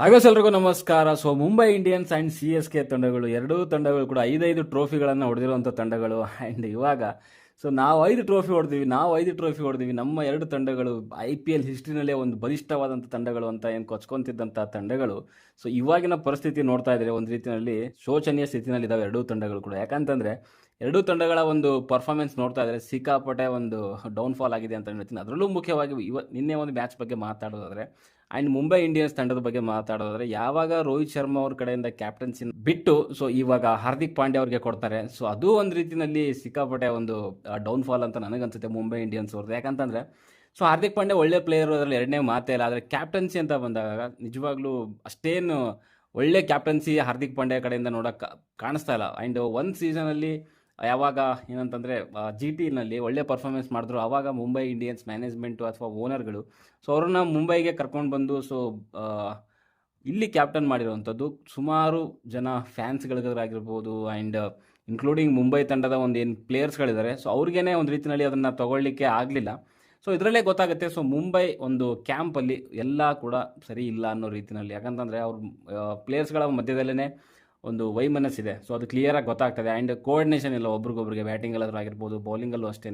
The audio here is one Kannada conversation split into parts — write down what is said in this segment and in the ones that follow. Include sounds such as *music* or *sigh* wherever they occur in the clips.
ಹಾಗಸ್ ಎಲ್ರಿಗೂ ನಮಸ್ಕಾರ. So, Mumbai Indians and C S K ತಂಡಗಳು, ಎರಡೂ ತಂಡಗಳು ಕೂಡ ಐದೈದು ಟ್ರೋಫಿಗಳನ್ನು ಹೊಡೆದಿರುವಂಥ ತಂಡಗಳು. ಆ್ಯಂಡ್ ಇವಾಗ, ಸೊ, ನಾವು ಐದು ಟ್ರೋಫಿ ಹೊಡೆದಿವಿ, ನಾವು ಐದು ಟ್ರೋಫಿ ಹೊಡೆದೀವಿ. ನಮ್ಮ ಎರಡು ತಂಡಗಳು ಐ ಪಿ ಎಲ್ ಹಿಸ್ಟ್ರಿನಲ್ಲೇ ಒಂದು ಬಲಿಷ್ಠವಾದಂಥ ತಂಡಗಳು ಅಂತ ಏನು ಕೊಚ್ಕೊಂತಿದ್ದಂಥ ತಂಡಗಳು. ಸೊ, ಇವಾಗಿನ ಪರಿಸ್ಥಿತಿ ನೋಡ್ತಾ ಇದ್ದಾರೆ ಒಂದು ರೀತಿಯಲ್ಲಿ ಶೋಚನೀಯ ಸ್ಥಿತಿನಲ್ಲಿ ಇದ್ದಾವೆ ಎರಡೂ ತಂಡಗಳು ಕೂಡ. ಯಾಕಂತಂದರೆ, ಎರಡೂ ತಂಡಗಳ ಒಂದು ಪರ್ಫಾರ್ಮೆನ್ಸ್ ನೋಡ್ತಾ ಇದ್ದಾರೆ ಸಿಕ್ಕಾಪಟ್ಟೆ ಒಂದು ಡೌನ್ಫಾಲ್ ಆಗಿದೆ ಅಂತ ಹೇಳ್ತೀನಿ. ಅದರಲ್ಲೂ ಮುಖ್ಯವಾಗಿ ಇವ ನಿನ್ನೆ ಒಂದು ಮ್ಯಾಚ್ ಬಗ್ಗೆ ಮಾತಾಡೋದಾದ್ರೆ ಆ್ಯಂಡ್ ಮುಂಬೈ ಇಂಡಿಯನ್ಸ್ ತಂಡದ ಬಗ್ಗೆ ಮಾತಾಡೋದಾದ್ರೆ, ಯಾವಾಗ ರೋಹಿತ್ ಶರ್ಮಾ ಅವ್ರ ಕಡೆಯಿಂದ ಕ್ಯಾಪ್ಟನ್ಸಿ ಬಿಟ್ಟು ಸೊ ಇವಾಗ ಹಾರ್ದಿಕ್ ಪಾಂಡ್ಯ ಅವ್ರಿಗೆ ಕೊಡ್ತಾರೆ. ಸೊ ಅದು ಒಂದು ರೀತಿಯಲ್ಲಿ ಸಿಕ್ಕಾಪಟ್ಟೆ ಒಂದು ಡೌನ್ಫಾಲ್ ಅಂತ ನನಗನ್ಸುತ್ತೆ ಮುಂಬೈ ಇಂಡಿಯನ್ಸ್ ಅವ್ರದ್ದು ಯಾಕಂತಂದರೆ ಸೊ ಹಾರ್ದಿಕ್ ಪಾಂಡ್ಯ ಒಳ್ಳೆ ಪ್ಲೇಯರ್ ಅದರಲ್ಲಿ ಎರಡನೇ ಮಾತೇ ಇಲ್ಲ. ಆದರೆ ಕ್ಯಾಪ್ಟನ್ಸಿ ಅಂತ ಬಂದಾಗ ನಿಜವಾಗ್ಲೂ ಅಷ್ಟೇನು ಒಳ್ಳೆ ಕ್ಯಾಪ್ಟನ್ಸಿ ಹಾರ್ದಿಕ್ ಪಾಂಡ್ಯ ಕಡೆಯಿಂದ ನೋಡೋಕೆ ಕಾಣಿಸ್ತಾ ಇಲ್ಲ. ಆ್ಯಂಡ್ ಒಂದು ಸೀಸನಲ್ಲಿ ಯಾವಾಗ ಏನಂತಂದರೆ ಜಿ ಟಿನಲ್ಲಿ ಒಳ್ಳೆ ಪರ್ಫಾರ್ಮೆನ್ಸ್ ಮಾಡಿದ್ರು. ಆವಾಗ ಮುಂಬೈ ಇಂಡಿಯನ್ಸ್ ಮ್ಯಾನೇಜ್ಮೆಂಟು ಅಥವಾ ಓನರ್ಗಳು ಸೊ ಅವ್ರನ್ನ ಮುಂಬೈಗೆ ಕರ್ಕೊಂಡು ಬಂದು ಸೊ ಇಲ್ಲಿ ಕ್ಯಾಪ್ಟನ್ ಮಾಡಿರುವಂಥದ್ದು ಸುಮಾರು ಜನ ಫ್ಯಾನ್ಸ್ಗಳಿಗಾಗಿರ್ಬೋದು ಆ್ಯಂಡ್ ಇನ್ಕ್ಲೂಡಿಂಗ್ ಮುಂಬೈ ತಂಡದ ಒಂದು ಏನು ಪ್ಲೇಯರ್ಸ್ಗಳಿದ್ದಾರೆ ಸೊ ಅವ್ರಿಗೇ ಒಂದು ರೀತಿಯಲ್ಲಿ ಅದನ್ನು ತಗೊಳ್ಳಿಕ್ಕೆ ಆಗಲಿಲ್ಲ. ಸೊ ಇದರಲ್ಲೇ ಗೊತ್ತಾಗುತ್ತೆ. ಸೊ ಮುಂಬೈ ಒಂದು ಕ್ಯಾಂಪಲ್ಲಿ ಎಲ್ಲ ಕೂಡ ಸರಿ ಇಲ್ಲ ಅನ್ನೋ ರೀತಿಯಲ್ಲಿ ಯಾಕಂತಂದರೆ ಅವ್ರ ಪ್ಲೇಯರ್ಸ್ಗಳ ಮಧ್ಯದಲ್ಲೇ ಒಂದು ವೈಮನಸ್ಸಿದೆ. ಸೊ ಅದು ಕ್ಲಿಯರಾಗಿ ಗೊತ್ತಾಗ್ತದೆ. ಆ್ಯಂಡ್ ಕೋಆರ್ಡಿನೇಷನ್ ಇಲ್ಲ ಒಬ್ರಿಗೊಬ್ರಿಗೆ ಬ್ಯಾಟಿಂಗಲ್ಲಾದ್ರೂ ಆಗಿರ್ಬೋದು ಬೌಲಿಂಗಲ್ಲೂ ಅಷ್ಟೇ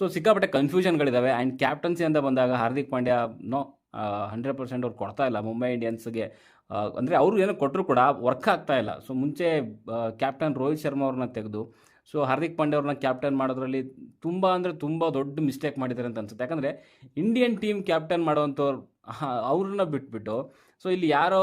ಸೊ ಸಿಕ್ಕಾಪಟ್ಟೆ ಕನ್ಫ್ಯೂಷನ್ಗಳಿದ್ದಾವೆ ಆ್ಯಂಡ್ ಕ್ಯಾಪ್ಟನ್ಸಿ ಅಂತ ಬಂದಾಗ Hardik Pandya no hundred percent ಅವ್ರು ಕೊಡ್ತಾ ಇಲ್ಲ. ಮುಂಬೈ ಇಂಡಿಯನ್ಸ್ಗೆ ಅಂದರೆ ಅವರು ಏನೋ ಕೊಟ್ಟರು ಕೂಡ ವರ್ಕ್ ಆಗ್ತಾ ಇಲ್ಲ. ಸೊ ಮುಂಚೆ ಕ್ಯಾಪ್ಟನ್ ರೋಹಿತ್ ಶರ್ಮಾ ಅವ್ರನ್ನ ತೆಗೆದು ಸೊ ಹಾರ್ದಿಕ್ ಪಾಂಡ್ಯ ಅವ್ರನ್ನ ಕ್ಯಾಪ್ಟನ್ ಮಾಡೋದ್ರಲ್ಲಿ ತುಂಬ ಅಂದರೆ ತುಂಬ ದೊಡ್ಡ ಮಿಸ್ಟೇಕ್ ಮಾಡಿದ್ದಾರೆ ಅಂತ ಅನ್ಸುತ್ತೆ. ಯಾಕಂದರೆ ಇಂಡಿಯನ್ ಟೀಮ್ ಕ್ಯಾಪ್ಟನ್ ಮಾಡೋವಂಥವ್ರು ಅವ್ರನ್ನ ಬಿಟ್ಬಿಟ್ಟು ಸೊ ಇಲ್ಲಿ ಯಾರೋ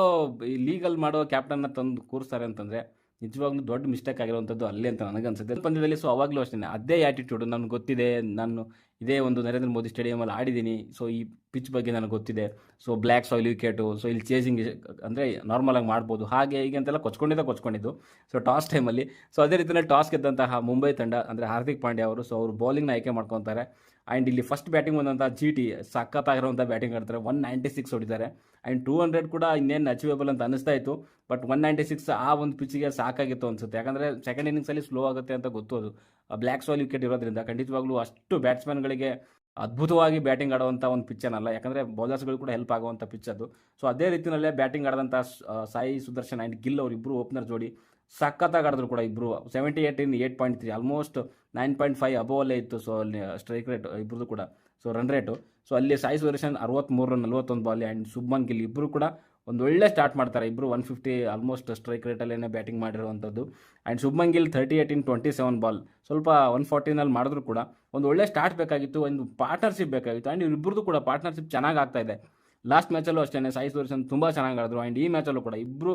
ಲೀಗಲ್ ಮಾಡೋ ಕ್ಯಾಪ್ಟನ್ನ ತಂದು ಕೂರಿಸ್ತಾರೆ ಅಂತಂದರೆ, ನಿಜವಾಗ್ಲೂ ದೊಡ್ಡ ಮಿಸ್ಟೇಕ್ ಆಗಿರುವಂಥದ್ದು ಅಲ್ಲೇ ಅಂತ ನನಗನ್ಸುತ್ತೆ. ಪಂದ್ಯದಲ್ಲಿ ಸೊ ಅವಾಗಲೂ ಅಷ್ಟೇ ಅದೇ ಆ್ಯಟಿಟ್ಯೂಡು ನನಗೆ ಗೊತ್ತಿದೆ, ನಾನು ಇದೇ ಒಂದು ನರೇಂದ್ರ ಮೋದಿ ಸ್ಟೇಡಿಯಮಲ್ಲಿ ಆಡಿದ್ದೀನಿ ಸೊ ಈ ಪಿಚ್ ಬಗ್ಗೆ ನನಗೆ ಗೊತ್ತಿದೆ so black soil wicket so ಇಲ್ಲಿ ಚೇಸಿಂಗ್ ಅಂದರೆ ನಾರ್ಮಲಾಗಿ ಮಾಡ್ಬೋದು, ಹಾಗೆ ಹೀಗೆ ಅಂತೆಲ್ಲ ಕೊಚ್ಕೊಂಡಿದ್ದ ಕೊಚ್ಕೊಂಡಿದ್ದು. ಸೊ ಟಾಸ್ ಟೈಮಲ್ಲಿ ಸೊ ಅದೇ ರೀತಿಯಲ್ಲಿ ಟಾಸ್ ಗೆದ್ದಂತಹ ಮುಂಬೈ ತಂಡ ಅಂದರೆ ಹಾರ್ದಿಕ್ ಪಾಂಡ್ಯ ಅವರು ಸೊ ಅವರು ಬೌಲಿಂಗ್ನ ಆಯ್ಕೆ ಮಾಡ್ಕೊತಾರೆ. ಆ್ಯಂಡ್ ಇಲ್ಲಿ ಫಸ್ಟ್ ಬ್ಯಾಟಿಂಗ್ ಬಂದಂಥ ಜಿ ಟಿ ಸಖತ್ತಾಗಿರುವಂಥ ಬ್ಯಾಟಿಂಗ್ ಆಡ್ತಾರೆ. ಒನ್ ನೈಂಟಿ ಸಿಕ್ಸ್ ಹೊಡಿತಾರೆ. ಆ್ಯಂಡ್ ಟೂ ಹಂಡ್ರೆಡ್ ಕೂಡ ಇನ್ನೇನು ಅಚೀವೇಬಲ್ ಅಂತ ಅನಿಸ್ತಾ ಇತ್ತು. ಬಟ್ ಒನ್ ನೈಂಟಿ ಸಿಕ್ಸ್ ಆ ಒಂದು ಪಿಚ್ಗೆ ಸಾಕಾಗಿತ್ತು ಅನಿಸುತ್ತೆ. ಯಾಕಂದರೆ ಸೆಕೆಂಡ್ ಇನ್ನಿಂಗ್ಸಲ್ಲಿ ಸ್ಲೋ ಆಗುತ್ತೆ ಅಂತ ಗೊತ್ತು ಅದು. ಬ್ಲ್ಯಾಕ್ ಸಾಯಿಲ್ ವಿಕೆಟ್ ಇರೋದ್ರಿಂದ ಖಂಡಿತವಾಗ್ಲೂ ಅಷ್ಟು ಬ್ಯಾಟ್ಸ್ಮನ್ಗಳಿಗೆ ಅದ್ಭುತವಾಗಿ ಬ್ಯಾಟಿಂಗ್ ಆಡುವಂಥ ಒಂದು ಪಿಚ್ ಅಲ್ಲ ಯಾಕಂದರೆ ಬೌಲರ್ಸ್ಗಳು ಕೂಡ ಹೆಲ್ಪ್ ಆಗುವಂಥ ಪಿಚ್ ಅದು. ಸೊ ಅದೇ ರೀತಿಯಲ್ಲೇ ಬ್ಯಾಟಿಂಗ್ ಆಡಿದಂಥ ಸಾಯಿ ಸುದರ್ಶನ್ ಆ್ಯಂಡ್ ಗಿಲ್ ಅವರು ಇಬ್ಬರು ಓಪನರ್ ಜೋಡಿ ಸಖತ್ತಾಗಿ ಆಡಿದ್ರು ಕೂಡ ಇಬ್ಬರು seventy eight in eight point three almost nine point five ಅಬೋವಲ್ಲೇ ಇತ್ತು. ಸೊ ಅಲ್ಲಿ ಸ್ಟ್ರೈಕ್ ರೇಟ್ ಇಬ್ಬರದು ಕೂಡ. ಸೊ ರನ್ ರೇಟು ಸೊ ಅಲ್ಲಿ ಸಾಯಿ ಸುದರ್ಶನ್ ಅರವತ್ತ್ಮೂರು ನಲ್ವತ್ತೊಂದು ಬಾಲ್ ಆ್ಯಂಡ್ ಸುಬ್ಮನ್ ಗಿಲ್ ಇಬ್ಬರು ಕೂಡ ಒಂದು ಒಳ್ಳೆ ಸ್ಟಾರ್ಟ್ ಮಾಡ್ತಾರೆ. ಇಬ್ಬರು ಒನ್ ಫಿಫ್ಟಿ ಆಲ್ಮೋಸ್ಟ್ ಸ್ಟ್ರೈಕ್ ರೇಟಲ್ಲೇ ಬ್ಯಾಟಿಂಗ್ ಮಾಡಿರುವಂಥದ್ದು. And Shubman Gill thirty eight in twenty seven ball ಸ್ವಲ್ಪ ಒನ್ ಫಾರ್ಟಿನಲ್ಲಿ ಮಾಡಿದ್ರು ಕೂಡ ಒಂದು ಒಳ್ಳೆ ಸ್ಟಾರ್ಟ್ ಬೇಕಾಗಿತ್ತು, ಒಂದು ಪಾರ್ಟ್ನರ್ಶಿಪ್ ಬೇಕಾಗಿತ್ತು. ಆ್ಯಂಡ್ ಇವ್ರಿಬ್ರದ್ದು ಕೂಡ ಪಾರ್ಟ್ನರ್ಶಿಪ್ ಚೆನ್ನಾಗಿ ಆಗ್ತಾ ಇದೆ. ಲಾಸ್ಟ್ ಮ್ಯಾಚಲ್ಲೂ ಅಷ್ಟೇ ಸಾಯಿ ಸುದರ್ಶನ್ ತುಂಬ ಚೆನ್ನಾಗಿ ಆಡಿದ್ರು. ಆ್ಯಂಡ್ ಈ ಮ್ಯಾಚಲ್ಲೂ ಕೂಡ ಇಬ್ಬರು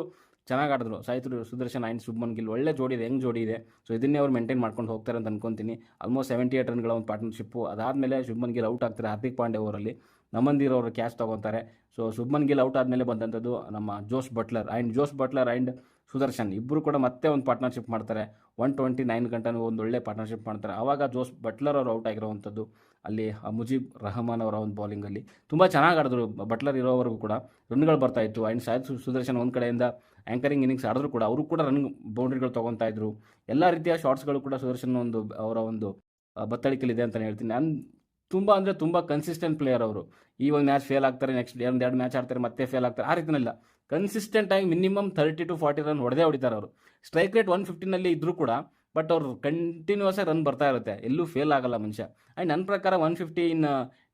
ಚೆನ್ನಾಗಿ ಆಡಿದ್ರು. ಸಾಯಿತ್ರಿ, ಸುದರ್ಶನ್ ಆ್ಯಂಡ್ ಶುಭ್ಮನ್ ಗಿಲ್ ಒಳ್ಳೆ ಜೋಡಿ ಇದೆ, ಹೆಂಗೆ ಜೋಡಿ ಇದೆ? ಸೊ ಇದನ್ನೇ ಅವ್ರು ಮೇಂಟೈನ್ ಮಾಡ್ಕೊಂಡು ಹೋಗ್ತಾರೆ ಅಂತ ಅನ್ಕೊಂತೀನಿ. ಆಲ್ಮೋಸ್ಟ್ ಸೆವೆಂಟಿ ಏಟ್ ರನ್ಗಳ ಒಂದು ಪಾರ್ಟ್ನರ್ಶಿಪ್ಪು ಅದಾದಮೇಲೆ ಶುಭ್ಮನ್ ಗಿಲ್ ಔಟ್ ಆಗ್ತಾರೆ ಹಾರ್ದಿಕ್ ಪಾಂಡೆ ಓವರಲ್ಲಿ ನಮಂದಿರ್ ಅವರು ಕ್ಯಾಚ್ ತೊಗೊತಾರೆ. ಸೊ ಶುಭ್ಮನ್ ಗಿಲ್ ಔಟ್ ಆದಮೇಲೆ ಬಂದಂಥದ್ದು ನಮ್ಮ Josh Buttler and Josh Buttler and Sudarshan. ಇಬ್ಬರು ಕೂಡ ಮತ್ತೆ ಒಂದು ಪಾರ್ಟ್ನರ್ಶಿಪ್ ಮಾಡ್ತಾರೆ. ಒನ್ ಟ್ವೆಂಟಿ ನೈನ್ ಗಂಟೆನೂ ಒಂದು ಒಳ್ಳೆ ಪಾರ್ಟ್ನರ್ಶಿಪ್ ಮಾಡ್ತಾರೆ. ಆವಾಗ ಜೋಸ್ ಬಟ್ಲರ್ ಅವರು ಔಟ್ ಆಗಿರುವಂಥದ್ದು. ಅಲ್ಲಿ ಮುಜೀಬ್ ರಹಮಾನ್ ಅವರ ಒಂದು ಬೌಲಿಂಗಲ್ಲಿ ತುಂಬ ಚೆನ್ನಾಗಿ ಆಡಿದ್ರು. ಬಟ್ಲರ್ ಇರೋವರೆಗೂ ಕೂಡ ರನ್ಗಳು ಬರ್ತಾ ಇತ್ತು. ಆ್ಯಂಡ್ ಸಾಯದ್ ಸುದರ್ಶನ್ ಒಂದು ಕಡೆಯಿಂದ ಆ್ಯಂಕರಿಂಗ್ ಇನ್ನಿಂಗ್ಸ್ ಆಡಿದ್ರು ಕೂಡ ಅವರು ಕೂಡ ರನ್ ಬೌಂಡ್ರಿಗಳು ತೊಗೊತಾ ಇದ್ರು. ಎಲ್ಲ ರೀತಿಯ ಶಾರ್ಟ್ಸ್ಗಳು ಕೂಡ ಸುದರ್ಶನ್ ಒಂದು ಅವರ ಒಂದು ಬತ್ತಳಿಕೆಲಿದೆ ಅಂತಲೇ ಹೇಳ್ತೀನಿ. ಅನ್ ತುಂಬ ಅಂದರೆ ತುಂಬ ಕನ್ಸಿಸ್ಟೆಂಟ್ ಪ್ಲೇಯರ್ ಅವರು. ಈ ಒಂದು ಮ್ಯಾಚ್ ಫೇಲ್ ಆಗ್ತಾರೆ ನೆಕ್ಸ್ಟ್ ಒಂದು ಎರಡು ಮ್ಯಾಚ್ ಆಡ್ತಾರೆ, ಮತ್ತೆ ಫೇಲ್ ಆಗ್ತಾರೆ. ಆ ರೀತಿಯಲ್ಲ ಕನ್ಸಿಸ್ಟೆಂಟ್ ಆಗಿ minimum thirty to forty run ಹೊಡೆದೇ ಹೊಡಿತಾರೆ ಅವರು. ಸ್ಟ್ರೈಕ್ ರೇಟ್ ಒನ್ ಫಿಫ್ಟಿನಲ್ಲಿ ಇದ್ದರೂ ಕೂಡ ಬಟ್ ಅವ್ರು ಕಂಟಿನ್ಯೂಸ್ ಆಗಿ ರನ್ ಬರ್ತಾ ಇರುತ್ತೆ. ಎಲ್ಲೂ ಫೇಲ್ ಆಗಲ್ಲ ಮನುಷ್ಯ. ಆ್ಯಂಡ್ ನನ್ನ ಪ್ರಕಾರ one fifty in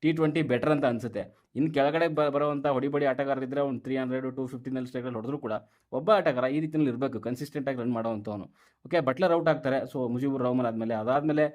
T twenty better ಅಂತ ಅನಿಸುತ್ತೆ. ಇನ್ನು ಕೆಳಗಡೆ ಬ ಬರುವಂಥ ಹೊಡಿಬಡಿ ಆಟಗಾರರಿದ್ದರೆ ಒಂದು ತ್ರೀ ಹಂಡ್ರೆಡ್ ಟು ಫಿಫ್ಟಿನಲ್ಲಿ ಸ್ಟ್ರೈಕ್ ರೇಟ್ ಹೊಡೆದ್ರು ಕೂಡ ಒಬ್ಬ ಆಟಗಾರ ಈ ರೀತಿಯಲ್ಲಿ ಇರಬೇಕು ಕನ್ಸಿಸ್ಟೆಂಟಾಗಿ ರನ್ ಮಾಡೋವಂಥವನು ಓಕೆ ಬಟ್ಲರ್ ಔಟ್ ಆಗ್ತಾರೆ. ಸೊ ಮುಜೀಬುರ್ ರಹಮಾನ್ ಆದಮೇಲೆ. ಅದಾದಮೇಲೆ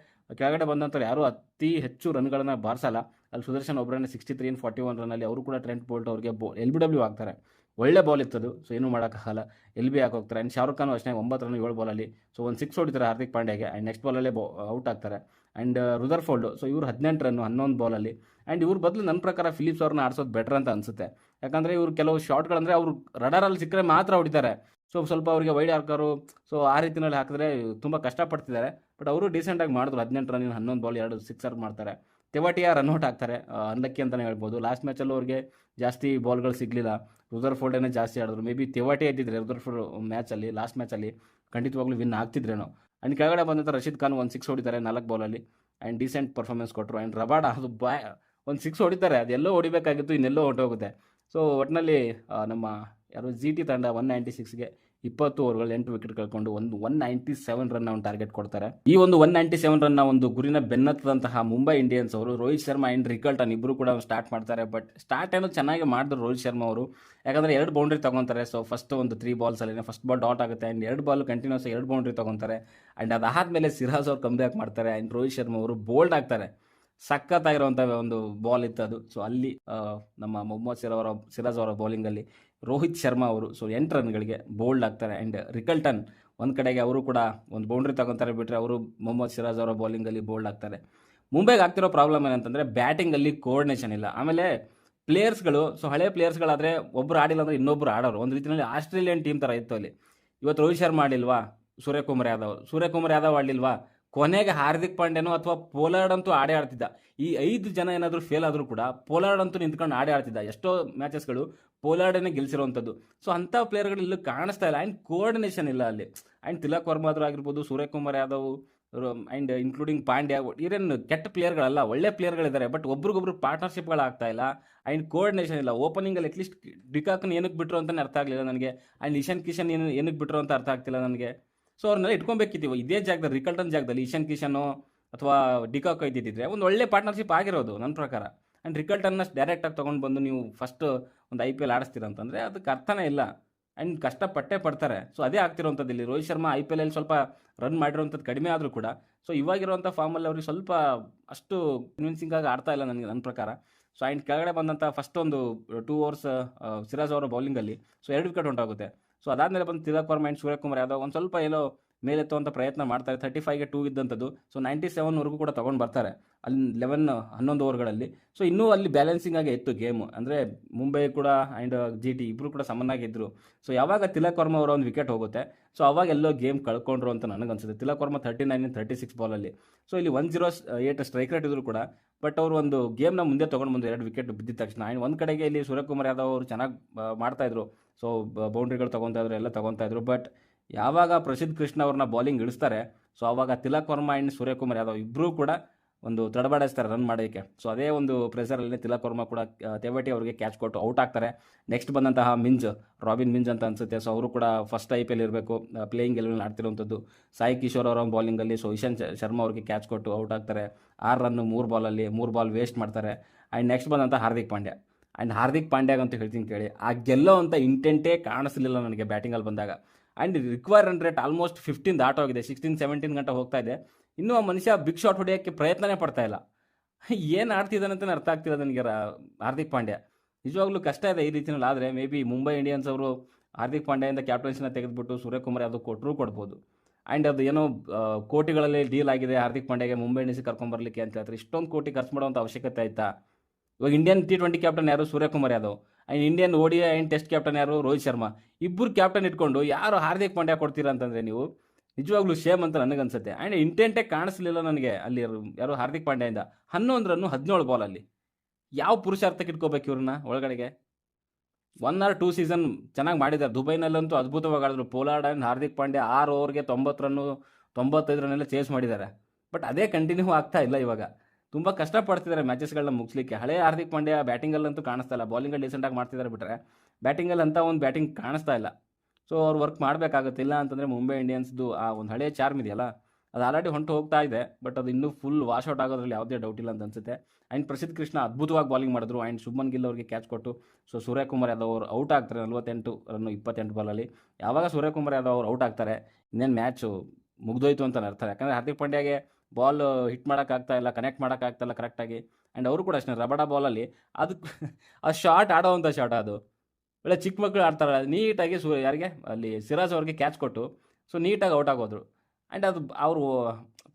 ಕೆಳಗಡೆ ಬಂದಂಥವ್ರು ಯಾರೂ ಅತಿ ಹೆಚ್ಚು ರನ್ಗಳನ್ನು ಬಾರಿಸಲ್ಲ. ಅಲ್ಲಿ Sudarshan ಒಬ್ಬರನ್ನೇ sixty three in forty one ರನ್ನಲ್ಲಿ ಅವರು ಕೂಡ ಟ್ರೆಂಟ್ ಬೋಲ್ಟ್ ಅವ್ರಿಗೆ ಬೋ ಎಲ್ ಬಿ ಡಬ್ಲ್ಯೂ ಆಗ್ತಾರೆ. ಒಳ್ಳೆ ಬಾಲ್ ಇತ್ತದು. ಸೊ ಏನೂ ಮಾಡೋಕ್ಕಾಗಲ್ಲ ಎಲ್ಲಿ ಬಿ ಹಾಕೋಗ್ತಾರೆ ಆ್ಯಂಡ್ ಶಾರುಖ್ ಖಾನ್ ಅಷ್ಟೇ ಒಂಬತ್ತು ರನ್ ಏಳು ಬಾಲಲ್ಲಿ ಸೊ ಒಂದು ಸಿಕ್ಸ್ ಹೊಡಿತಾರೆ ಹಾರ್ದಿಕ್ ಪಾಂಡ್ಯಗೆ ಆ್ಯಂಡ್ ನೆಕ್ಸ್ಟ್ ಬಾಲಲ್ಲೇ ಬೋ ಔಟ್ ಆಗ್ತಾರೆ. ಆ್ಯಂಡ್ ರುದರ್ ಫೋಲ್ಡು ಸೊ ಇವರು ಹದಿನೆಂಟು ರನ್ನು ಹನ್ನೊಂದು ಬಾಲಲ್ಲಿ ಆ್ಯಂಡ್ ಇವ್ರ ಬದಲು ನನ್ನ ಪ್ರಕಾರ ಫಿಲಿಪ್ಸ್ ಅವ್ರನ್ನ ಆಡಿಸೋದು ಬೆಟರ್ ಅಂತ ಅನಿಸುತ್ತೆ. ಯಾಕಂದರೆ ಇವರು ಕೆಲವು ಶಾರ್ಟ್ಗಳಂದರೆ ಅವರು ರಡಾರಲ್ಲಿ ಸಿಕ್ಕರೆ ಮಾತ್ರ ಹೊಡಿತಾರೆ. ಸೊ ಸ್ವಲ್ಪ ಅವರಿಗೆ ವೈಡ್ ಹಾಕೋರು. ಸೊ ಆ ರೀತಿಯಲ್ಲಿ ಹಾಕಿದ್ರೆ ತುಂಬ ಕಷ್ಟಪಡ್ತಿದ್ದಾರೆ. ಬಟ್ ಅವರು ಡೀಸೆಂಟಾಗಿ ಮಾಡಿದ್ರು. ಹದಿನೆಂಟು ರನ್ ಹನ್ನೊಂದು ಬಾಲ್ ಎರಡು ಸಿಕ್ಸರ್ ಮಾಡ್ತಾರೆ. ತೆವಾಟಿಯ ರನ್ಔಟ್ ಆಗ್ತಾರೆ. ಅನ್ಲಕ್ಕಿ ಅಂತಲೇ ಹೇಳ್ಬೋದು. ಲಾಸ್ಟ್ ಮ್ಯಾಚಲ್ಲೂ ಅವ್ರಿಗೆ ಜಾಸ್ತಿ ಬಾಲ್ಗಳು ಸಿಗಲಿಲ್ಲ. ರುದರ್ ಫೋಲ್ಡೇನೆ ಜಾಸ್ತಿ ಆಡಿದ್ರು. ಮೇ ಬಿ ತೆವಾಟಿ ಇದ್ದಿದ್ರೆ ರುದರ್ ಫೋಲ್ಡ್ ಮ್ಯಾಚಲ್ಲಿ ಲಾಸ್ಟ್ ಮ್ಯಾಚಲ್ಲಿ ಖಂಡಿತವಾಗ್ಲೂ ವಿನ್ ಆಗ್ತಿದ್ರೇನೋ. ಆ್ಯಂಡ್ ಕೆಳಗಡೆ ಬಂದಂಥ ರಶೀದ್ ಖಾನ್ ಒಂದು ಸಿಕ್ಸ್ ಹೊಡಿತಾರೆ ನಾಲ್ಕು ಬಾಲಲ್ಲಿ ಆ್ಯಂಡ್ ಡೀಸೆಂಟ್ ಪರ್ಫಾರ್ಮೆನ್ಸ್ ಕೊಟ್ಟರು ಆ್ಯಂಡ್ ರಬಾಡ ಅದು ಬಾಯ್ ಒಂದು ಸಿಕ್ಸ್ ಹೊಡಿತಾರೆ. ಅದೆಲ್ಲೋ ಹೊಡಿಬೇಕಾಗಿತ್ತು, ಇನ್ನೆಲ್ಲೋ ಹೊಟ್ಟೋಗುತ್ತೆ ಸೊ ಒಟ್ಟಿನಲ್ಲಿ ನಮ್ಮ ಯಾರು ಜಿ ಟಿ ತಂಡ ಒನ್ ನೈಂಟಿ ಸಿಕ್ಸ್ಗೆ ಇಪ್ಪತ್ತು ಓವರ್ಗಳು ಎಂಟು ವಿಕೆಟ್ ಕಳ್ಕೊಂಡು ಒಂದು ಒನ್ ನೈಂಟಿ ಸೆವೆನ್ ರನ್ ಒಂದು ಟಾರ್ಗೆಟ್ ಕೊಡ್ತಾರೆ. ಈ ಒಂದು ಒನ್ ನೈಂಟಿ ಸೆವೆನ್ ರನ್ನ ಒಂದು ಗುರಿನ ಬೆನ್ನತ್ತದಂತಹ ಮುಂಬೈ ಇಂಡಿಯನ್ಸ್ ಅವರು ರೋಹಿತ್ ಶರ್ಮಾ ಆ್ಯಂಡ್ ರಿಕಲ್ಟನ್ ಇಬ್ಬರು ಕೂಡ ಸ್ಟಾರ್ಟ್ ಮಾಡ್ತಾರೆ. ಬಟ್ ಸ್ಟಾರ್ಟ್ ಏನೋ ಚೆನ್ನಾಗಿ ಮಾಡಿದ್ರು ರೋಹಿತ್ ಶರ್ಮಾ ಅವರು. ಯಾಕಂದರೆ ಎರಡು ಬೌಂಡ್ರಿ ತಗೊತಾರೆ. ಸೊ ಫಸ್ಟ್ ಒಂದು ತ್ರೀ ಬಾಲ್ಸಲ್ಲಿ ಫಸ್ಟ್ ಬಾಲ್ ಡಾಟ್ ಆಗುತ್ತೆ. ಆ್ಯಂಡ್ ಎರಡು ಬಾಲ್ ಕಂಟಿನ್ಯೂಸ್ ಎರಡು ಬೌಂಡ್ರಿ ತಗೊತಾರೆ. ಆ್ಯಂಡ್ ಅದಾದಮೇಲೆ ಸಿರಾಜ್ ಅವ್ರು ಕಮ್ ಬ್ಯಾಕ್ ಮಾಡ್ತಾರೆ. ಆ್ಯಂಡ್ ರೋಹಿತ್ ಶರ್ಮಾ ಅವರು ಬೋಲ್ಡ್ ಆಗ್ತಾರೆ. ಸಖತ್ತಾಗಿರುವಂಥ ಒಂದು ಬಾಲ್ ಇತ್ತು ಅದು. ಸೊ ಅಲ್ಲಿ ನಮ್ಮ ಮೊಹಮ್ಮದ್ ಸಿರಾ ಅವರ ಸಿರಾಜ್ ಅವರ ಬೌಲಿಂಗಲ್ಲಿ ರೋಹಿತ್ ಶರ್ಮಾ ಅವರು ಸೊ ಎಂಟು ರನ್ಗಳಿಗೆ ಬೋಲ್ಡ್ ಆಗ್ತಾರೆ. ಆ್ಯಂಡ್ ರಿಕಲ್ಟನ್ ಒಂದು ಕಡೆಗೆ ಅವರು ಕೂಡ ಒಂದು ಬೌಂಡ್ರಿ ತಗೊತಾರೆ ಬಿಟ್ಟರೆ ಅವರು ಮೊಹಮ್ಮದ್ ಸಿರಾಜ್ ಅವರ ಬೌಲಿಂಗಲ್ಲಿ ಬೋಲ್ಡ್ ಆಗ್ತಾರೆ. ಮುಂಬೈಗೆ ಆಗ್ತಿರೋ ಪ್ರಾಬ್ಲಮ್ ಏನಂತಂದರೆ ಬ್ಯಾಟಿಂಗಲ್ಲಿ ಕೋಆರ್ಡಿನೇಷನ್ ಇಲ್ಲ. ಆಮೇಲೆ ಪ್ಲೇಯರ್ಸ್ಗಳು ಸೊ ಹಳೆ ಪ್ಲೇಯರ್ಸ್ಗಳಾದರೆ ಒಬ್ಬರು ಆಡಿಲ್ಲ ಅಂದರೆ ಇನ್ನೊಬ್ಬರು ಆಡೋರು. ಒಂದು ರೀತಿಯಲ್ಲಿ ಆಸ್ಟ್ರೇಲಿಯನ್ ಟೀಮ್ ಥರ ಇತ್ತು ಅಲ್ಲಿ. ಇವತ್ತು ರೋಹಿತ್ ಶರ್ಮಾ ಆಡಿಲ್ವಾ ಸೂರ್ಯಕುಮಾರ್ ಯಾದವ್. ಸೂರ್ಯಕುಮಾರ್ ಯಾದವ್ ಆಡಲಿಲ್ವಾ? ಕೊನೆಗೆ ಹಾರ್ದಿಕ್ ಪಾಂಡ್ಯನೋ ಅಥವಾ ಪೋಲಾರ್ಡ್ ಅಂತೂ ಆಡೇ ಆಡ್ತಿದ್ದ. ಈ ಐದು ಜನ ಏನಾದರೂ ಫೇಲ್ ಆದರೂ ಕೂಡ ಪೋಲಾರ್ಡ್ ಅಂತೂ ನಿಂತ್ಕೊಂಡು ಆಡೇ ಆಡ್ತಿದ್ದ. ಎಷ್ಟೋ ಮ್ಯಾಚಸ್ಗಳು ಪೋಲಾರ್ಡನ್ನೇ ಗೆಲ್ಸಿರೋವಂಥದ್ದು ಸೊ ಅಂಥ ಪ್ಲೇಯರ್ಗಳು ಇಲ್ಲೂ ಕಾಣಿಸ್ತಾ ಇಲ್ಲ. ಆ್ಯಂಡ್ ಕೋಆರ್ಡಿನೇಷನ್ ಇಲ್ಲ ಅಲ್ಲಿ. ಆ್ಯಂಡ್ ತಿಲಕ್ ವರ್ಮಾ ಆದ್ರೂ ಆಗಿರ್ಬೋದು, ಸೂರ್ಯಕುಮಾರ್ ಯಾದವ್ ಆ್ಯಂಡ್ ಇನ್ಕ್ಲೂಡಿಂಗ್ ಪಾಂಡ್ಯ ಇರೇನು ಕೆಟ್ಟ ಪ್ಲೇಯರ್ಗಳಲ್ಲ ಒಳ್ಳೆ ಪ್ಲೇಯರ್ಗಳಿದ್ದಾರೆ ಬಟ್ ಒಬ್ರಿಗೊಬ್ರು ಪಾರ್ಟ್ನರ್ಶಿಪ್ಗಳು ಆಗ್ತಾ ಇಲ್ಲ. ಆ್ಯಂಡ್ ಕೋಆರ್ಡಿನೇಷನ್ ಇಲ್ಲ. ಓಪನಿಂಗಲ್ಲಿ ಅಟ್ಲೀಸ್ಟ್ ಡಿಕಾಕ್ನ ಏನಕ್ಕೆ ಬಿಟ್ರು ಅಂತಲೇ ಅರ್ಥ ಆಗಲಿಲ್ಲ ನನಗೆ. ಆ್ಯಂಡ್ ಇಶಾನ್ ಕಿಶನ್ ಏನು, ಏನಕ್ಕೆ ಬಿಟ್ರು ಅಂತ ಅರ್ಥ ಆಗ್ತಿಲ್ಲ ನನಗೆ. ಸೊ ಅವ್ರನ್ನೆಲ್ಲ ಇಟ್ಕೊಬೇಕಿತ್ತು. ಇದೇ ಜಾಗದಲ್ಲಿ ರಿಕಲ್ಟನ್ ಜಾಗದಲ್ಲಿ ಇಶಾನ್ ಕಿಶನ್ ಅಥವಾ ಡಿಕಾಕ್ ಕೈದಿದ್ದಿದ್ರೆ ಒಂದು ಒಳ್ಳೆ ಪಾರ್ಟ್ನರ್ಶಿಪ್ ಆಗಿರೋದು ನನ್ನ ಪ್ರಕಾರ. ಆ್ಯಂಡ್ ರಿಕಲ್ಟನ್ನಷ್ಟು ಡೈರೆಕ್ಟಾಗಿ ತೊಗೊಂಡು ಬಂದು ನೀವು ಫಸ್ಟ್ ಒಂದು ಐ ಪಿ ಎಲ್ ಆಡಿಸ್ತೀರ ಅಂತಂದರೆ ಅದಕ್ಕೆ ಅರ್ಥನೇ ಇಲ್ಲ. ಆ್ಯಂಡ್ ಕಷ್ಟಪಟ್ಟೇ ಪಡ್ತಾರೆ. ಸೊ ಅದೇ ಆಗ್ತಿರೋಂಥದ್ದು ಇಲ್ಲಿ. Rohit Sharma I P L ಸ್ವಲ್ಪ ರನ್ ಮಾಡಿರೋಂಥದ್ದು ಕಡಿಮೆ ಆದರೂ ಕೂಡ. ಸೊ ಇವಾಗಿರುವಂಥ ಫಾರ್ಮಲ್ಲಿ ಅವ್ರಿಗೆ ಸ್ವಲ್ಪ ಅಷ್ಟು ಕನ್ವಿನ್ಸಿಂಗ್ ಆಗಿ ಆಡ್ತಾ ಇಲ್ಲ ನನಗೆ ನನ್ನ ಪ್ರಕಾರ. ಸೊ ಆ್ಯಂಡ್ ಕೆಳಗಡೆ ಬಂದಂಥ ಫಸ್ಟ್ ಒಂದು ಟೂ ಅವರ್ಸ್ ಸಿರಾಜ್ ಅವರ ಬೌಲಿಂಗಲ್ಲಿ ಸೊ ಎರಡು ವಿಕೆಟ್ ಹೊಂಟಾಗುತ್ತೆ ಸೊ ಅದಾದಮೇಲೆ ಬಂದು ತಿಲಕ್ ವರ್ಮ ಆ್ಯಂಡ್ ಸೂರ್ಯಕುಮಾರ್ ಯಾದವ್ ಒಂದು ಸ್ವಲ್ಪ ಏನೋ ಮೇಲೆತ್ತುವಂಥ ಪ್ರಯತ್ನ ಮಾಡ್ತಾರೆ ತರ್ಟಿ ಫೈವ್ಗೆ ಟೂ ಇದ್ದಂಥದ್ದು. ಸೊ ನೈಂಟಿ ಸೆವೆನ್ವರೆಗೂ ಕೂಡ ತೊಗೊಂಡು ಬರ್ತಾರೆ. ಅಲ್ಲಿ ಲೆವೆನ್ ಹನ್ನೊಂದು ಓವರ್ಗಳಲ್ಲಿ. ಸೊ ಇನ್ನೂ ಅಲ್ಲಿ ಬ್ಯಾಲೆನ್ಸಿಂಗ್ ಆಗಿ ಇತ್ತು ಗೇಮು ಅಂದರೆ ಮುಂಬೈ ಕೂಡ ಆ್ಯಂಡ್ ಜಿ ಟಿ ಇಬ್ಬರು ಕೂಡ ಸಮನಾಗಿದ್ದರು ಸೊ ಯಾವಾಗ ತಿಲಕ್ ವರ್ಮ ಅವರ ಒಂದು ವಿಕೆಟ್ ಹೋಗುತ್ತೆ. ಸೊ ಅವಾಗ ಎಲ್ಲೋ ಗೇಮ್ ಕಳ್ಕೊಂಡ್ರು ಅಂತ ನನಗನ್ಸುತ್ತೆ. Tilak Varma thirty nine thirty six ಬಾಲಲ್ಲಿ so ಇಲ್ಲಿ one zero eight strike rate ಇದ್ರು ಕೂಡ. ಬಟ್ ಅವರು ಒಂದು ಗೇಮ್ನ ಮುಂದೆ ತೊಗೊಂಡು ಬಂದು ಎರಡು ವಿಕೆಟ್ ಬಿದ್ದಿದ ತಕ್ಷಣ. ಆ್ಯಂಡ್ ಒಂದು ಕಡೆಗೆ ಇಲ್ಲಿ ಸೂರ್ಯಕುಮಾರ್ ಯಾದವ್ ಅವರು ಚೆನ್ನಾಗಿ ಮಾಡ್ತಾಯಿದ್ರು ಸೊ ಬೌಂಡ್ರಿಗಳು ತೊಗೊತಾ ಇದ್ರು, ಎಲ್ಲ ತೊಗೊತಾ ಇದ್ರು. ಬಟ್ ಯಾವಾಗ ಪ್ರಸಿದ್ಧ ಕೃಷ್ಣ ಅವ್ರನ್ನ ಬೌಲಿಂಗ್ ಇಳಿಸ್ತಾರೆ ಸೊ ಆವಾಗ ತಿಲಕ್ ವರ್ಮಾ ಆ್ಯಂಡ್ ಸೂರ್ಯಕುಮಾರ್ ಯಾದವ್ ಇಬ್ಬರೂ ಕೂಡ ಒಂದು ತಡಬಾಡಿಸ್ತಾರೆ ರನ್ ಮಾಡೋಕ್ಕೆ. ಸೊ ಅದೇ ಒಂದು ಪ್ರೆಸರಲ್ಲಿ ತಿಲಕ್ ವರ್ಮಾ ಕೂಡ ತೆವಟಿ ಅವರಿಗೆ ಕ್ಯಾಚ್ ಕೊಟ್ಟು ಔಟ್ ಆಗ್ತಾರೆ. ನೆಕ್ಸ್ಟ್ ಬಂದಂತಹ ಮಿಂಜ್, ರಾಬಿನ್ ಮಿಂಜ್ ಅಂತ ಅನ್ಸುತ್ತೆ. ಸೊ ಅವರು ಕೂಡ ಫಸ್ಟ್ ಐ ಪಿ ಎಲ್ ಇರಬೇಕು ಪ್ಲೇಯಿಂಗ್ ಎಲೆವೆನ್ ಆಡ್ತಿರುವಂಥದ್ದು. ಸಾಯಿ ಕಿಶೋರ್ ಅವರ ಬೌಲಿಂಗಲ್ಲಿ ಸೊ ಇಶಾಂತ್ ಶರ್ಮಾ ಅವ್ರಿಗೆ ಕ್ಯಾಚ್ ಕೊಟ್ಟು ಔಟ್ ಆಗ್ತಾರೆ. ಆರು ರನ್ನು ಮೂರು ಬಾಲಲ್ಲಿ ಮೂರು ಬಾಲ್ ವೇಸ್ಟ್ ಮಾಡ್ತಾರೆ. ಆ್ಯಂಡ್ ನೆಕ್ಸ್ಟ್ ಬಂದಂಥ ಹಾರ್ದಿಕ್ ಪಾಂಡ್ಯ. ಆ್ಯಂಡ್ ಹಾರ್ದಿಕ್ ಪಾಂಡ್ಯಗಂತೂ ಹೇಳ್ತೀನಿ ಕೇಳಿ, ಆ ಗೆಲ್ಲೋ ಅಂತ ಇಂಟೆಂಟೇ ಕಾಣಿಸ್ಲಿಲ್ಲ ನನಗೆ ಬ್ಯಾಟಿಂಗಲ್ಲಿ ಬಂದಾಗ. And require run rate almost fifteen ದಾಟೋಗಿದೆ. Sixteen seventeen ಗಂಟೆ ಹೋಗ್ತಾ ಇದೆ. ಇನ್ನೂ ಆ ಮನುಷ್ಯ ಬಿಗ್ ಶಾಟ್ ಹೊಡೆಯೋಕ್ಕೆ ಪ್ರಯತ್ನನೇ ಪಡ್ತಾ ಇಲ್ಲ. ಏನು ಆಡ್ತಿದ್ದಾನೆ ಅಂತಲೇ ಅರ್ಥ ಆಗ್ತಿಲ್ಲ ನನಗೆ ಹಾರ್ದಿಕ್ ಪಾಂಡ್ಯ. ನಿಜವಾಗ್ಲೂ ಕಷ್ಟ ಇದೆ ಈ ರೀತಿಯಲ್ಲಿ ಆದರೆ ಮೇ ಬಿ ಮುಂಬೈ ಇಂಡಿಯನ್ಸ್ ಅವರು ಹಾರ್ದಿಕ್ ಪಾಂಡ್ಯಿಂದ ಕ್ಯಾಪ್ಟನ್ಸಿನ ತೆಗೆದುಬಿಟ್ಟು ಸೂರ್ಯಕುಮಾರ್ ಯಾದವ್ ಕೊಟ್ಟರೂ ಕೊಡ್ಬೋದು. ಆ್ಯಂಡ್ ಅದು ಏನೋ ಕೋಟಿಗಳಲ್ಲಿ ಡೀಲ್ ಆಗಿದೆ ಹಾರ್ದಿಕ್ ಪಾಂಡ್ಯಗೆ ಮುಂಬೈ ಇಂಡಿಯನ್ಸ್ ಕರ್ಕೊಂಬರ್ಲಿಕ್ಕೆ ಅಂತ ಹೇಳ್ತಾರೆ. ಇಷ್ಟೊಂದು ಕೋಟಿ ಖರ್ಚು ಮಾಡುವಂಥ ಅವಶ್ಯಕತೆ ಆಯ್ತಾ? ಇವಾಗ ಇಂಡಿಯನ್ ಟಿ ಟ್ವೆಂಟಿ ಕ್ಯಾಪ್ಟನ್ ಯಾರು? Suryakumar Yadav. Indian ODI and test captain ಯಾರು? ರೋಹಿತ್ ಶರ್ಮಾ. ಇಬ್ಬರು ಕ್ಯಾಪ್ಟನ್ ಇಟ್ಕೊಂಡು ಯಾರು ಹಾರ್ದಿಕ್ ಪಾಂಡ್ಯ ಕೊಡ್ತೀರಾ ಅಂತಂದರೆ ನೀವು, ನಿಜವಾಗ್ಲೂ ಶೇಮ್ ಅಂತ ನನಗನ್ಸುತ್ತೆ. ಆ್ಯಂಡ್ ಇಂಟೆಂಟೇ ಕಾಣಿಸ್ಲಿಲ್ಲ ನನಗೆ ಅಲ್ಲಿ ಯಾರು- ಹಾರ್ದಿಕ್ ಪಾಂಡ್ಯಿಂದ ಹನ್ನೊಂದು ರನ್ನು ಹದಿನೇಳು ಬಾಲಲ್ಲಿ ಯಾವ ಪುರುಷಾರ್ಥಕ್ಕೆ ಇಟ್ಕೋಬೇಕು ಇವ್ರನ್ನ ಒಳಗಡೆಗೆ? ಒನ್ ಆರ್ ಟೂ ಸೀಸನ್ ಚೆನ್ನಾಗಿ ಮಾಡಿದ್ದಾರೆ. ದುಬೈನಲ್ಲಂತೂ ಅದ್ಭುತವಾಗಿ ಆಡಿದ್ರು. ಪೋಲಾರ್ಡ್ ಆ್ಯಂಡ್ ಹಾರ್ದಿಕ್ ಪಾಂಡ್ಯ ಆರು ಓವರ್ಗೆ ತೊಂಬತ್ತು ರನ್ನು ತೊಂಬತ್ತೈದು ರನ್ನೆಲ್ಲ ಚೇಸ್ ಮಾಡಿದ್ದಾರೆ. ಬಟ್ ಅದೇ ಕಂಟಿನ್ಯೂ ಆಗ್ತಾ ಇಲ್ಲ ಇವಾಗ. ತುಂಬ ಕಷ್ಟಪಡ್ತಿದ್ದಾರೆ ಮ್ಯಾಚಸ್ಗಳನ್ನ ಮುಗಿಸ್ಲಿಕ್ಕೆ. ಹಳೆ ಹಾರ್ದಿಕ್ ಪಾಂಡ್ಯ ಬ್ಯಾಟಿಂಗಲ್ಲಂತೂ ಕಾಣಿಸ್ತಾ ಇಲ್ಲ. ಬೌಲಿಂಗಲ್ಲಿ ಡೀಸೆಂಟಾಗಿ ಮಾಡ್ತಿದ್ದಾರೆ ಬಿಟ್ಟರೆ ಬ್ಯಾಟಿಂಗಲ್ಲಿ ಅಂತ ಒಂದು ಬ್ಯಾಟಿಂಗ್ ಕಾಣಿಸ್ತಾ ಇಲ್ಲ. ಸೊ ಅವ್ರು ವರ್ಕ್ ಮಾಡಬೇಕಾಗುತ್ತೆ. ಇಲ್ಲ ಅಂತಂದರೆ ಮುಂಬೈ ಇಂಡಿಯನ್ಸ್ದು ಆ ಒಂದು ಹಳೆ ಚಾರ್ಮ್ ಇದೆಯಲ್ಲ, ಅದು ಆಲ್ರೆಡಿ ಹೊಂಟು ಹೋಗ್ತಾ ಇದೆ ಬಟ್ ಅದು ಇನ್ನೂ ಫುಲ್ ವಾಶ್ ಔಟ್ ಆಗೋದ್ರಲ್ಲಿ ಯಾವುದೇ ಡೌಟ್ ಇಲ್ಲ ಅಂತ ಅನ್ಸುತ್ತೆ. ಆ್ಯಂಡ್ ಪ್ರಸಿದ್ಧ ಕೃಷ್ಣ ಅದ್ಭುತವಾಗಿ ಬಾಲಿಂಗ್ ಮಾಡಿದ್ರು. ಆ್ಯಂಡ್ ಶುಭ್ಮನ್ ಗಿಲ್ ಅವರಿಗೆ ಕ್ಯಾಚ್ ಕೊಟ್ಟು ಸೊ ಸೂರ್ಯಕುಮಾರ್ ಯಾದವ್ ಅವರು ಔಟ್ ಆಗ್ತಾರೆ ನಲ್ವತ್ತೆಂಟು ರನ್ನು ಇಪ್ಪತ್ತೆಂಟು ಬಾಲಲ್ಲಿ ಯಾವಾಗ ಸೂರ್ಯಕುಮಾರ್ ಯಾದವ್ ಅವ್ರು ಔಟ್ ಆಗ್ತಾರೆ, ಇನ್ನೇನು ಮ್ಯಾಚು ಮುಗ್ದೋಯ್ತು ಅಂತ ಅರ್ಥ. ಯಾಕಂದರೆ ಹಾರ್ದಿಕ್ ಪಾಂಡ್ಯಗೆ ಬಾಲ್ ಹಿಟ್ ಮಾಡೋಕ್ಕಾಗ್ತಾ ಇಲ್ಲ ಕನೆಕ್ಟ್ ಮಾಡೋಕ್ಕಾಗ್ತಾ ಇಲ್ಲ ಕರೆಕ್ಟಾಗಿ ಆ್ಯಂಡ್ ಅವರು ಕೂಡ ಅಷ್ಟೇ, ರಬಡ ಬಾಲಲ್ಲಿ ಅದು *laughs* ಆ ಶಾರ್ಟ್ ಆಡೋವಂಥ ಶಾರ್ಟ್ ಅದು. ಒಳ್ಳೆ ಚಿಕ್ಕ ಮಕ್ಕಳು ಆಡ್ತಾರೆ ನೀಟಾಗಿ ಸು ಯಾರಿಗೆ? ಅಲ್ಲಿ ಸಿರಾಜ್ ಅವ್ರಿಗೆ ಕ್ಯಾಚ್ ಕೊಟ್ಟು ಸೊ ನೀಟಾಗಿ ಔಟ್ ಆಗೋದ್ರು. ಆ್ಯಂಡ್ ಅದು ಅವರು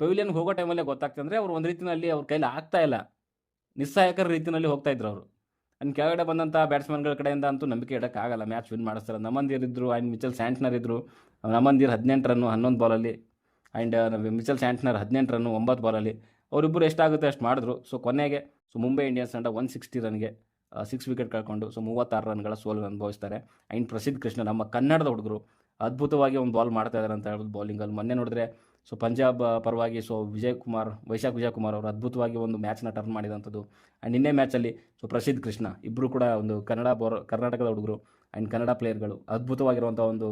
ಪೆವಿಲಿಯನ್ಗೆ ಹೋಗೋ ಟೈಮಲ್ಲೇ ಗೊತ್ತಾಗ್ತದೆ ಅವ್ರು ಒಂದು ರೀತಿಯಲ್ಲಿ ಅವ್ರ ಕೈಲಿ ಆಗ್ತಾ ಇಲ್ಲ. ನಿಸ್ಸಹಾಯಕರ ರೀತಿಯಲ್ಲಿ ಹೋಗ್ತಾ ಇದ್ರು ಅವರು. ಆ್ಯಂಡ್ ಕೆಳಗಡೆ ಬಂದಂಥ ಬ್ಯಾಟ್ಸ್ಮನ್ಗಳ ಕಡೆಯಿಂದ ಅಂತೂ ನಂಬಿಕೆ ಇಡೋಕ್ಕಾಗಲ್ಲ ಮ್ಯಾಚ್ ವಿನ್ ಮಾಡಿಸ್ತಾರೆ. ನಮಂದಿರ್ ಇದ್ದರು ಆ್ಯಂಡ್ ಮಿಚಲ್ ಸ್ಯಾಂಟ್ನರ್ ಇದ್ದರು ನಮಂದಿರ್ ಹದಿನೆಂಟು ರನ್ನು ಹನ್ನೊಂದು ಬಾಲಲ್ಲಿ ಆ್ಯಂಡ್ ಮಿಚಲ್ ಸ್ಯಾಂಟ್ನರ್ ಹದಿನೆಂಟು ರನ್ನು ಒಂಬತ್ತು ಬಾಲಲ್ಲಿ ಅವರಿಬ್ಬರು ಎಷ್ಟಾಗುತ್ತೆ ಅಷ್ಟು ಮಾಡಿದ್ರು. ಸೊ ಕೊನೆಗೆ ಸೊ ಮುಂಬೈ ಇಂಡಿಯನ್ಸ್ ತಂಡ ಒನ್ ಸಿಕ್ಸ್ಟಿ ರನ್ಗೆ ಸಿಕ್ಸ್ ವಿಕೆಟ್ ಕಳ್ಕೊಂಡು ಸೊ ಮೂವತ್ತಾರು ರನ್ಗಳ ಸೋಲು ಅನುಭವಿಸ್ತಾರೆ. ಆ್ಯಂಡ್ ಪ್ರಸಿದ್ಧ ಕೃಷ್ಣ, ನಮ್ಮ ಕನ್ನಡದ ಹುಡುಗರು, ಅದ್ಭುತವಾಗಿ ಒಂದು ಬಾಲ್ ಮಾಡ್ತಾ ಇದ್ದಾರೆ ಅಂತ ಹೇಳ್ಬೋದು ಬೌಲಿಂಗಲ್ಲಿ ಮೊನ್ನೆ ನೋಡಿದ್ರೆ ಸೊ ಪಂಜಾಬ್ ಪರವಾಗಿ ಸೊ ವಿಜಯ್ ಕುಮಾರ್, ವೈಶಾಖ್ ವಿಜಯ್ ಕುಮಾರ್ ಅವರು ಅದ್ಭುತವಾಗಿ ಒಂದು ಮ್ಯಾಚ್ನ ಟರ್ನ್ ಮಾಡಿದಂಥದ್ದು. ಆ್ಯಂಡ್ ನಿನ್ನೆ ಮ್ಯಾಚಲ್ಲಿ ಸೊ ಪ್ರಸಿದ್ಧ ಕೃಷ್ಣ ಇಬ್ಬರು ಕೂಡ ಒಂದು ಕನ್ನಡ ಬೋರ್ ಕರ್ನಾಟಕದ ಹುಡುಗರು ಆ್ಯಂಡ್ ಕನ್ನಡ ಪ್ಲೇಯರ್ಗಳು ಅದ್ಭುತವಾಗಿರುವಂಥ ಒಂದು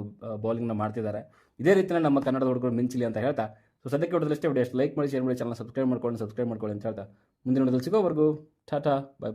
ಬೌಲಿಂಗ್ನ ಮಾಡ್ತಿದ್ದಾರೆ. ಇದೇ ರೀತಿಯ ನಮ್ಮ ಕನ್ನಡದ ಹುಡುಗರು ಮಿಂಚಲಿ ಅಂತ ಹೇಳ್ತಾ ಸೊ ಸದ್ಯಕ್ಕೆ ಹೊಡೆದಷ್ಟೇ ವಿಡಿಯೋ ಲೈಕ್ ಮಾಡಿ ಶೇರ್ ಮಾಡಿ ಚಾನಲ್ ಸಬ್ಸ್ಕ್ರೈಬ್ ಮಾಡ್ಕೊಂಡು ಸಬ್ಸ್ಕ್ರೈಬ್ ಮಾಡ್ಕೊಳ್ಳಿ ಅಂತ ಹೇಳ್ತಾ, ಮುಂದಿನ ಸಿಗೋವರೆಗೂ, ಟಾಟಾ ಬೈ